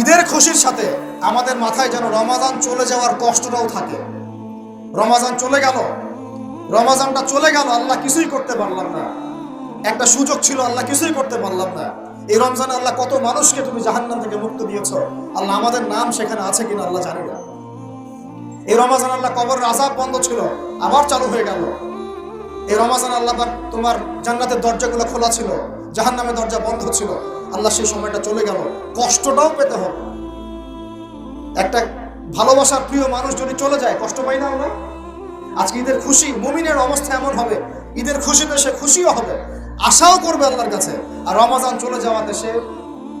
ঈদের খুশির সাথে আমাদের মাথায় যেন রমাজান চলে যাওয়ার কষ্টটাও থাকে। রমাজান চলে গেল। রমাজানটা চলে গেল, আল্লাহ কিছুই করতে পারলাম না। একটা সুযোগ ছিল, আল্লাহ কিছুই করতে পারলাম না। এই রমজানে আল্লাহ কত মানুষকে তুমি জাহান্নাম থেকে মুক্ত দিয়েছ। আল্লাহ আমাদের নাম সেখানে আছে কিনা আল্লাহ জানি না। এই রমাজান আল্লাহ কবর আজাব বন্ধ ছিল, আবার চালু হয়ে গেল। এই রমাজান আল্লাহ তোমার জান্নাতের দরজাগুলো খোলা ছিল, জাহান্নামের দরজা বন্ধ ছিল। আল্লাহ সেই সময়টা চলে গেল। কষ্টটাও পেতে হবে। একটা ভালোবাসার প্রিয় মানুষ যদি চলে যায়, কষ্ট পাই না আমরা? আজকে ঈদের খুশি, মুমিনের অবস্থা এমন হবে। ঈদের খুশিতে সে খুশিও হবে। আশাও করবে আল্লাহর কাছে। আর রমাজান চলে যাওয়াতে সে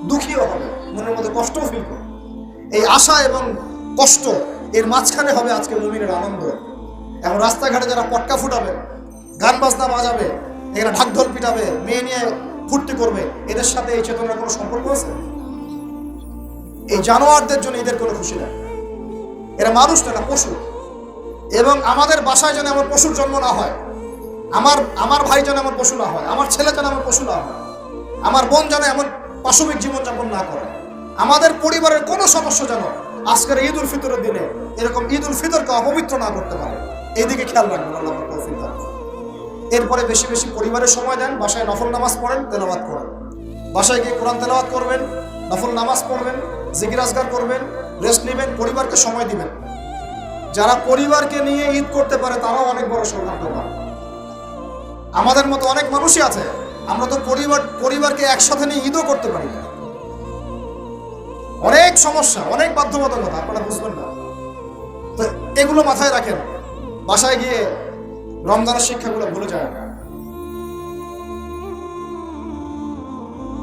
দুঃখীও হবে। মনের মধ্যে কষ্টও ফিল করবে। এই আশা এবং কষ্ট, এর মাঝখানে হবে আজকে মুমিনের আনন্দ। এখন রাস্তাঘাটে যারা পটকা ফুটাবে, গান বাজনা বাজাবে, এখানে ঢাকঢোল পিটাবে, মেয়ে নিয়ে ফুর্তি করবে, এদের সাথে এই চেতনার কোনো সম্পর্ক আছে? এই জানোয়ারদের জন্য এদের কোনো খুশি নেই। এরা মানুষ না পশু। এবং আমাদের বাসায় যেন এমন পশুর জন্ম না হয়, আমার আমার ভাই যেন এমন পশু না হয়, আমার ছেলে যেন এমন পশু না হয়, আমার বোন যেন এমন পাশবিক জীবনযাপন না করে, আমাদের পরিবারের কোনো সদস্য যেন আজকের ঈদ উল ফিতরের দিনে এরকম ঈদ উল ফিতরকে অপবিত্র না করতে পারে। এইদিকে খেয়াল রাখবেন, আল্লাহ তৌফিক। এরপরে বেশি বেশি পরিবারের সময় দেন, বাসায় নফল নামাজ পড়েন, তেলাওয়াত করেন। বাসায় গিয়ে কোরআন তেলাওয়াত করবেন, নফল নামাজ পড়বেন, জিকির আজগার করবেন রেস্ট নেবেন, পরিবারকে সময় দিবেন। যারা পরিবারকে নিয়ে ঈদ করতে পারে, তারাও অনেক বড় সৌভাগ্যবান। আমাদের মতো অনেক মানুষই আছে, আমরা তো পরিবার, পরিবারকে একসাথে নিয়ে ঈদও করতে পারি না। অনেক সমস্যা, অনেক বাধ্যবাধকতা, আপনারা বুঝবেন না। তো এগুলো মাথায় রাখেন। বাসায় গিয়ে রমজানের শিক্ষাগুলো ভুলে যায় না।